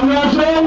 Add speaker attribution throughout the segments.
Speaker 1: সামনে আসুন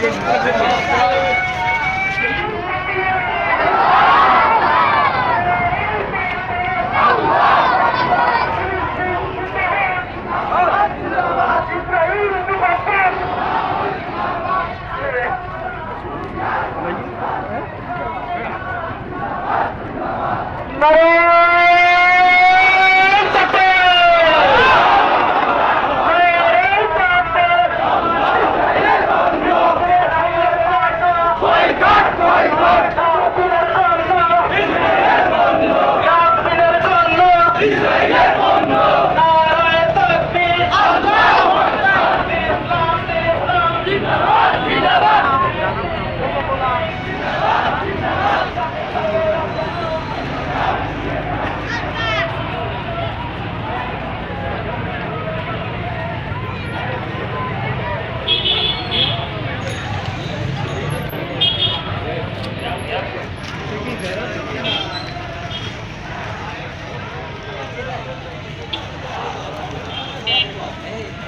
Speaker 1: Thank you. Hey.